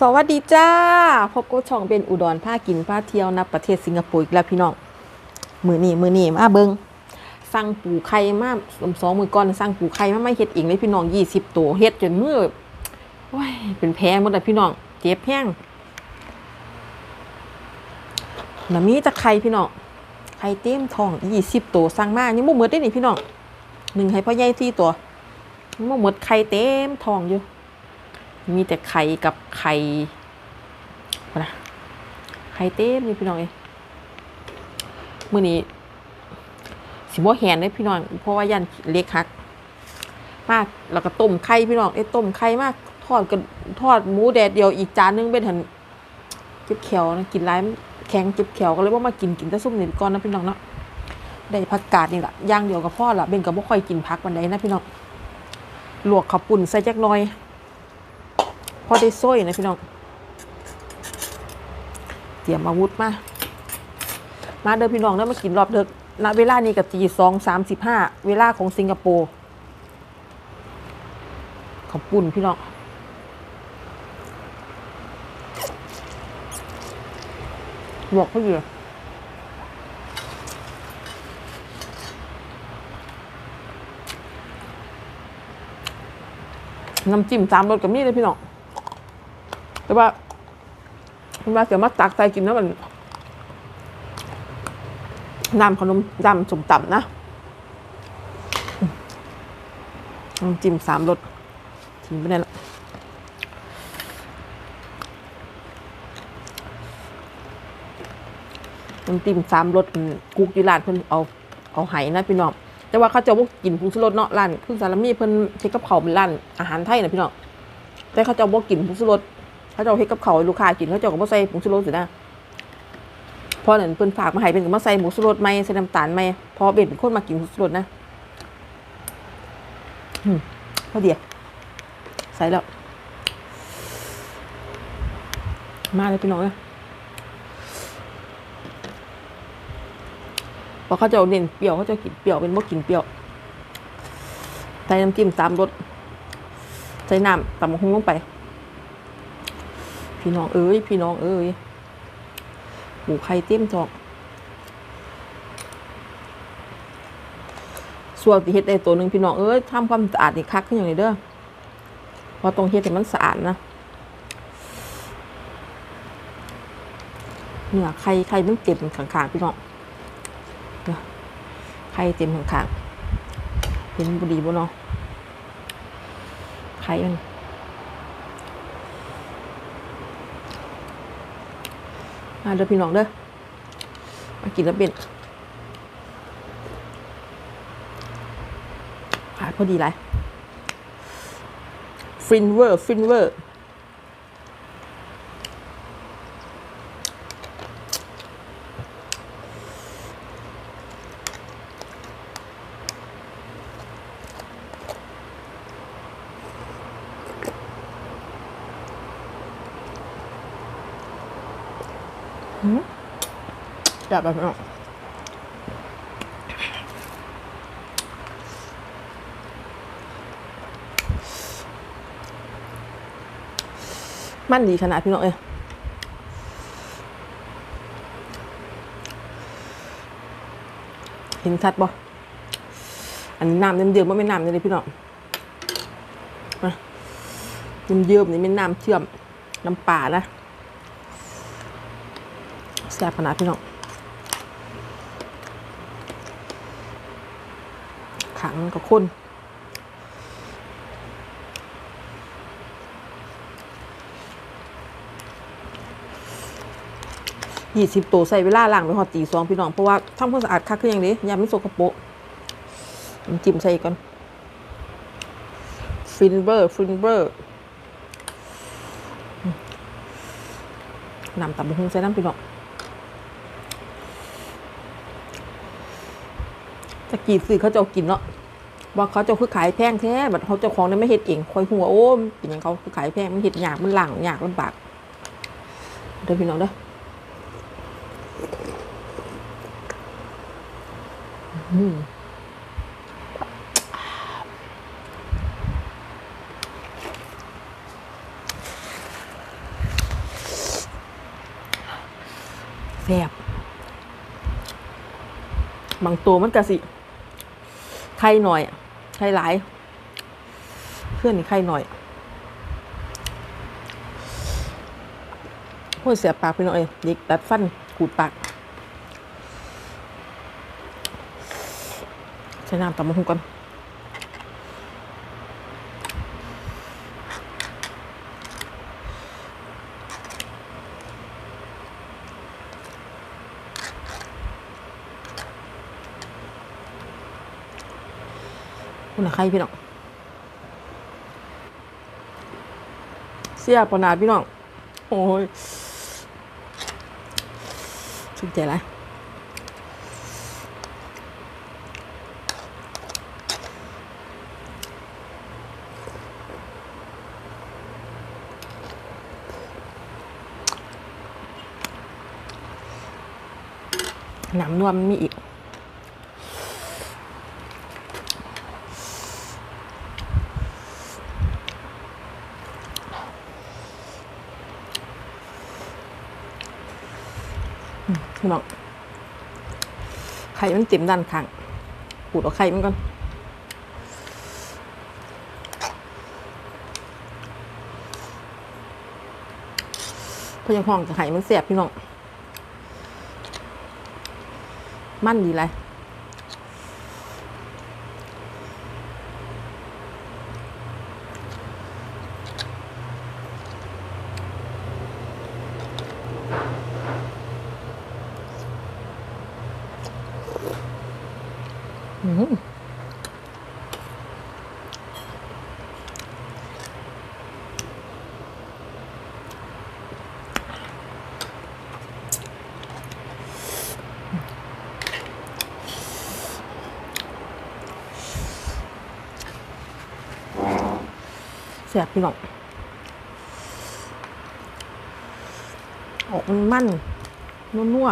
สวัสดีจ้า พบกับช่องเป็นอุดรผ้ากินผ้าเที่ยวนับประเทศสิงคโปร์อีกแล้วพี่น้อง มือนี่มือนี่มาเบิงสั่งปูไข่มาสองมือก่อนสั่งปูไข่มาไม่เฮ็ดเองเลยพี่น้องยี่สิบตัวเฮ็ดจนมือโอ้ยเป็นแพ้หมดเลยพี่น้อง เจ็บแห้งแล้วมีตะไข่พี่น้อง ไข่เต็มทองยี่สิบตัวสั่งมายังบ่หมดได้นี่พี่น้องหนึ่งให้พ่อใหญ่ที่ตัวยังบ่หมดไข่เต็มทองอยู่ มีแต่ไข่กับไข่นะไข่เต็มอยู่พี่น้องเอ้ยมื้อนี้สิบ่แหนเลยพี่น้องเพราะว่ายันเล็กฮักมากแล้วก็ต้มไข่พี่น้องเอ้ต้มไข่มากทอดกันทอดหมูแดดเดียวอีกจานนึงเป็นหันจ็บแขวนะกินไรแข็งเจ็บแขวก็เลยว่ามากินกินแต่ซุ่มนี่ก่อนนะพี่น้องเนาะได้ผักกาดนี่แหละย่างเดียวกับพ่อละเบนก็บ่ค่อยกินผักวันใดนะพี่น้องลวกข้าวปุ่นใส่จักน่อย พอได้ส้ยนะพี่น้องเตรียมอาวุธมา มาเดินพี่น้องเด้อมากินรอบเด็กณเวลานี้กับตีสองสามสิบห้าเวลาของสิงคโปร์ขอบปุ่นพี่น้องบอกเขาอยู่น้ำจิ้มสามรสกับนี่เลยพี่น้อง แต่ว่าคุณว่าเสียมาตักใส่กินแล้วมันน้ำขนมดำสมต่ำนะจิ้มสามรสทิ้งไปได้ละน้ำจิ้มสามรสกุกอยูร้านเพิ่นเอาเอาไหนะพี่น้องแต่ว่าเขาเจะบ่กินผงชูรสเนาะร้านคุณสารมีเพิ่นเช็คกับเขาเป็นร้านอาหารไทยนะพี่น้องแต่เขาเจะบ่กินผงชูรส เขาจะเอาเฮ็ดกับเขาลูกค้ากินเขาเจะก็บ่ใส่ผงชูรสสินะพราะนั่นเพิ่นฝากมาให้เป็นก็มาใส่หมูชูรสใหมใส่น้ำตาลใหมพราะเบ็ดเป็นคนมากินผงชูรสนะอพอดีใส่แล้ว มาเลยพี่น้องเลยพอเขาจะเอาเน้นเปรี้ยวเขาจะกินเปรี้ยวเป็นบ่กินเปรี้ยวใส่น้ำจิ้มสามรสใส่น้ำตำบักหุ่งลงไป พี่น้องเอ้ย พี่น้องเอ้ยหมูไข่เต็มจอกส่วนที่เฮ็ดได้ตัวหนึ่งพี่น้องเอ้ยทำความสะอาดนี่คักขึ้นอย่างนี้เด้อเพราะตรงเฮ็ดให้มันสะอาดนะเนี่ยไข่ไข่มันเต็มข้างๆพี่น้องเนี่ยไข่เต็มข้างๆเห็นบุดีบ่เนาะไข่มัน มาเด้อพี่น้องเด้อมากินแล้วเป็นขาดพอดีไรฟินเวอร์ ฟินเวอร์ จับแบบนี้มันดีขนาดพี่น้องเอ้ยเห็นชัดบ่อันนี้น้ำเยิ้มๆว่าไม่น้ำเลยพี่น้องมาเยิ้มๆนี่เป็นน้ำเชื่อมน้ำป่านะแซ่บขนาดพี่น้อง ขังกับคนยี่สิบตัวใส่เวลาล้างไปหอดตีสองพี่น้อง เพราะว่าทำความสะอาดคักขึ้นอย่างนี้ยาไม่สกปรกจิ้มใส่อีกก่อนฟินเบอร์ฟินเบอร์นำตับบุ้งใส่น้ำพี่น้องตะกี้ซื้อเขาจะกินเนาะ ว่าเขาจะคือขายแพงแท้บัดเขาจะของนั้นไม่เห็ดเองคอยหัวโอ้มเป็นอย่างเขาคือขายแพงไม่เห็ดยากมันหลังยากลำบากเดี๋ยวพี่น้องเด้อแซ่บบางตัวมันกะสิไทยหน่อยอะ ไข่หลาย เพื่อนนี่ไข่หน่อยพูดเสียปากไปหน่อยเด็กดัดฟันขูดปากใช้น้ำตำมะฮุงก่อน คุณน่ะใครพี่น้องเสียปนาดพี่น้องโอ้ยชุกใจไรหนำนวมมีอีก พี่น้องไข่มันเต็มด้านข้างขูดเอาไข่มันก่อนเพราะยังห้องจะไข่มันเสียบพี่น้อง มันดีเลย เสียบพี่น้องออกมันมันนัว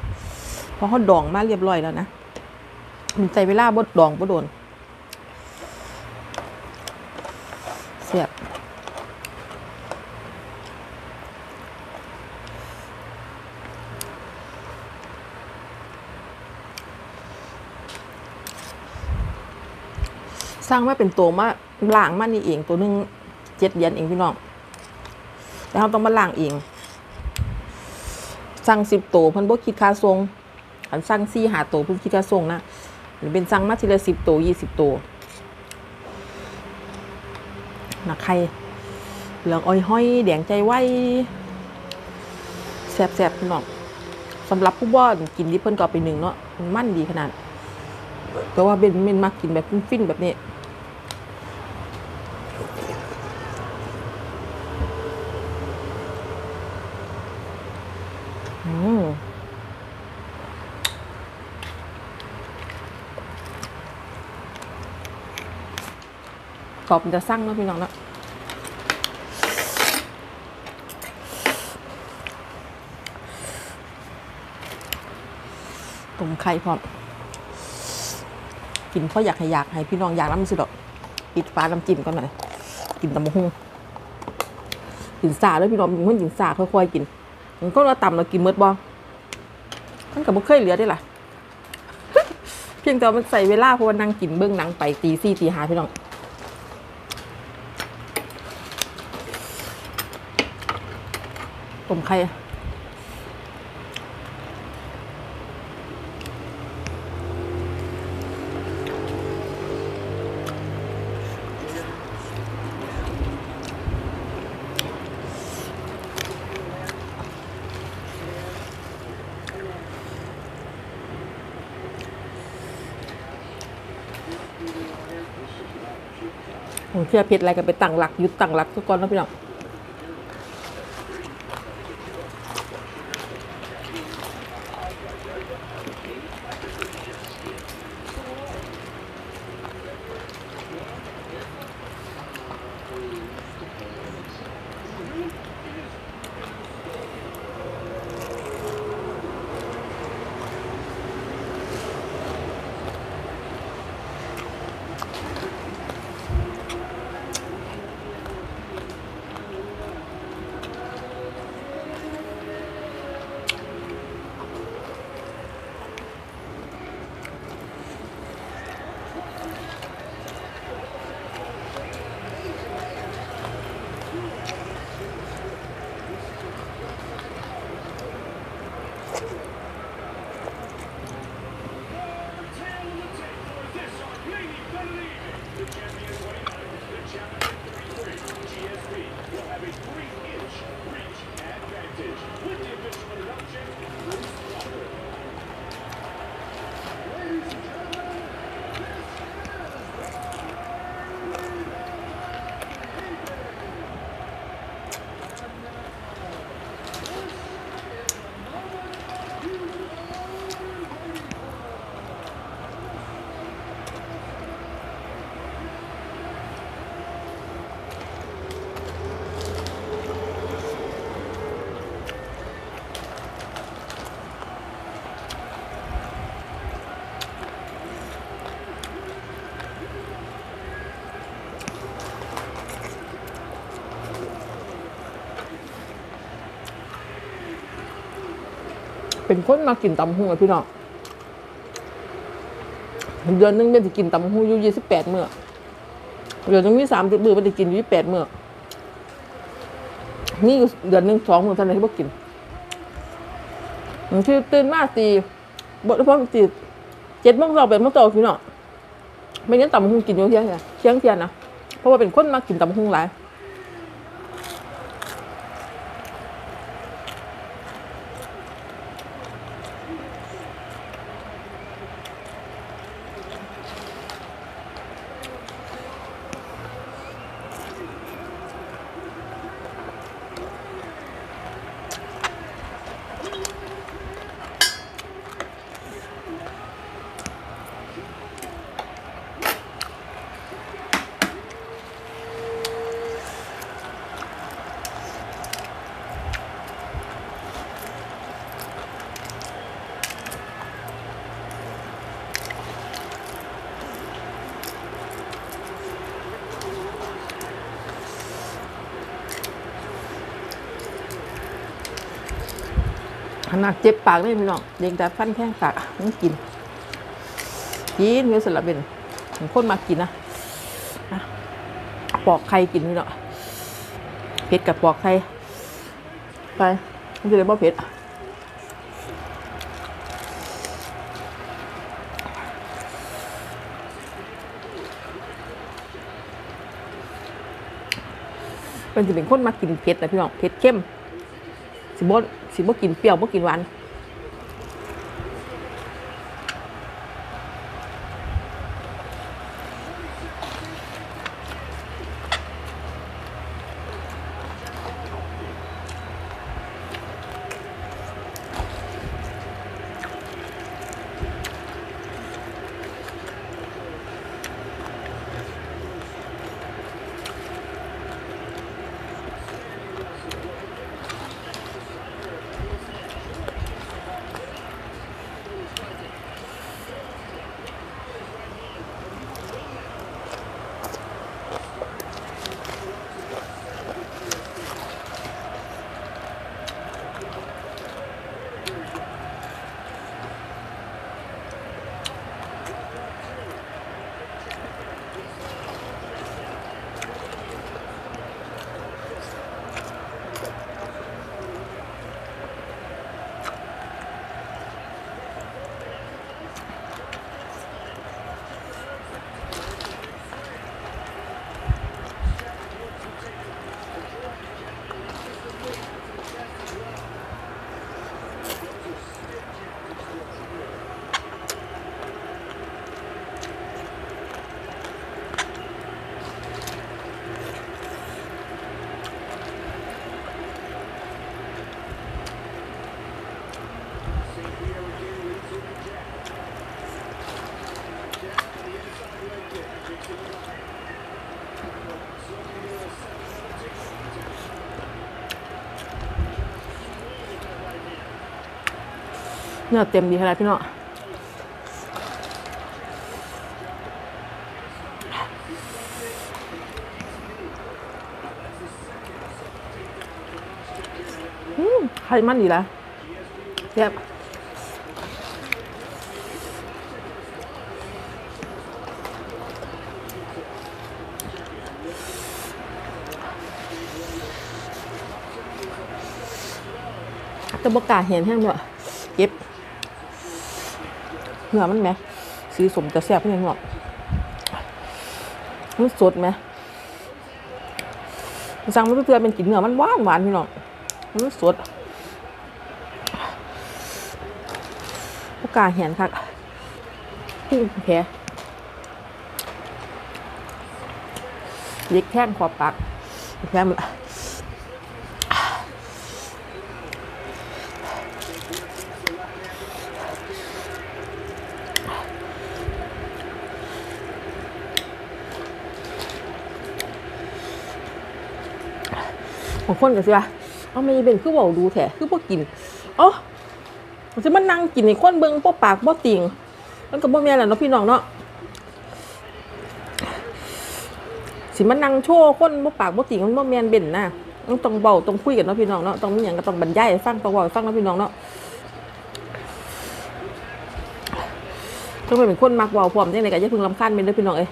ๆเพราะเขาดองมาเรียบร้อยแล้วนะ มันใจเวลาบดดองบดโดนเสียบสร้างมาเป็นตัวมาล่างมานี่เองตัวหนึงเจ็ดเหรียญเองพี่น้องแล้วเราต้องมาล่างเองสั่งสิบตัวเพิ่นบ่คิดค่าส่งอันสั่งสี่หาตัวเพิ่นคิดค่าส่งนะ เป็นสั่งมาทีละสิบตัวยี่สิบตัวหนักไข่เหลืองอ้อยห้อยแดงใจไว้แสบๆเน้องสำหรับผู้บ่นกินที่เพิ่นก็เอไปหนึ่งเนาะมันดีขนาดแต่ว่าเบนเมนมากกินแบบฟินๆแบบนี้ อืม กรอบมันจะสั่งเนาะพี่น้องเนาะต้มไข่พร้อมกินเพราะอยากให้อยากให้พี่น้องอยากน้ำสิดอกปิดฟ้าน้ำจิ้มก่อนหน่อยกินตำมะฮุ่งกินสาด้วยพี่น้องเป็นคนกินสาค่อยๆกินมันก็เราต่ำเรากินเมดบองมันกับบุเคยเหลือได้ล่ะ เพียงแต่มันใส่เวลาเพราะว่านั่งกินเบื้องหนังไปตีสี่ตีหาพี่น้อง ต้มไข่อะโอ้เชื่อเพชรอะไรกันไปตั้งหลักยึดตั้งหลักทุกคนนะพี่น้อง เป็นคนมากินตำหูพี่น้องเดือนหนึงเป็นสิกินตำหูอยู่ยี่สิบแปดเมื้อเดือนหนึงมีสามสิบมื้อเป็นสิกินอยู่ยี่สิบแปดเมื้อนี่เดือนหนึงสองมื้อเท่านั้นที่บ่กินบางทีตื่นมาตีบ่ได้พอตีเจ็ดโมงเช้าแปดโมงเช้าพี่น้องไม่งั้นตำหูกินอยู่เที่ยงเนี่ยเที่ยงเที่ยงนะเพราะว่าเป็นคนมากินตำหูหลาย ขนาดเจ็บปากเลยพี่น้องเด็กแต่ฟันแข้งปากมันกินกินเวสละเป็นผมคนมากินนะอะปอกไข่กินพี่น้องเผ็ดกับปอกไข่ไปมันจะได้บ่เผ็ดเป็นจะเป็นคนมากินเผ็ดนะพี่น้องเผ็ดเข้มสิบ่ สิบ่กินเปรี้ยวบ่กินหวาน เนื้อเต็มดีขนาดพี่เน้องอืมไข่มันดีแล้วแซ่บต่บกล้าเห็นแห้งด้วยเก็บ เนื้อมันไหมสีสมจะแซ่บเพียงหรอกมันสดไหมสั่งมาเพื่อเป็นกินเนื้อมันหวานหวานพี่น้องมันสดพวกกาเห็นครับพึ่แผลเล็กแท่งขอบปากแผลมัน ของคนก็สิว่าเอาไม่เป็นคือเบาดูแถคือพวกกินอ๋อจะมันนั่งกินในคนเบิ้งพวกปากพวกติงมันกับพวกแม่นแหละเนาะพี่น้องเนาะสิมันนั่งโชว์คนพวกปากพวกติงมันพวกแม่นเบ่นนะต้องเบาต้องคุยกันเนาะพี่น้องเนาะต้องมีหยังก็ต้องบรรยายฟังต้องเบาฟังเนาะพี่น้องเนาะต้องเป็นคนมักเบาพร้อมจังได๋ก็ยังเพิ่งรำคาญแม่นเด้อพี่น้องเอ้ย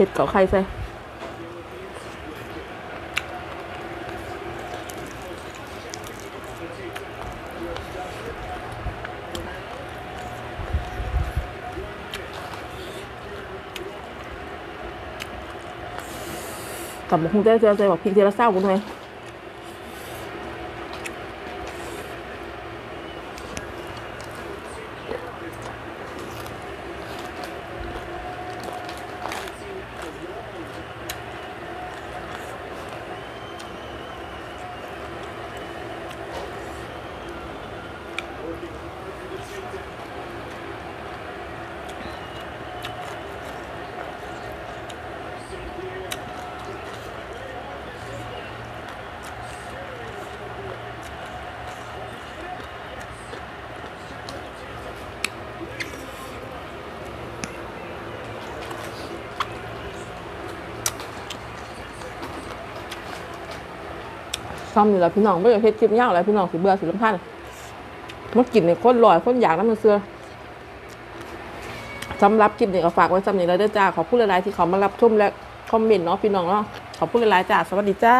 ผ็ดเกาไข่ใส่กับคงได้เจอใจบอกพริกเจรเศร้ากูหน่อย ซ้ำอยู่แล้วพี่น้องไม่อยากเฮ็ดคลิปยาวอะไรพี่น้องสิเบื่อสิลำพันมันกินในคนลอยคนอยากน้ำมันเสือสำหรับคลิปนี้ก็ฝากไว้สำหรับนี้แล้วเด้อจ้าขอบคุณหลายๆที่เขามารับชมและคอมเมนต์เนาะพี่น้องเนาะขอบคุณหลายๆจ้าสวัสดีจ้า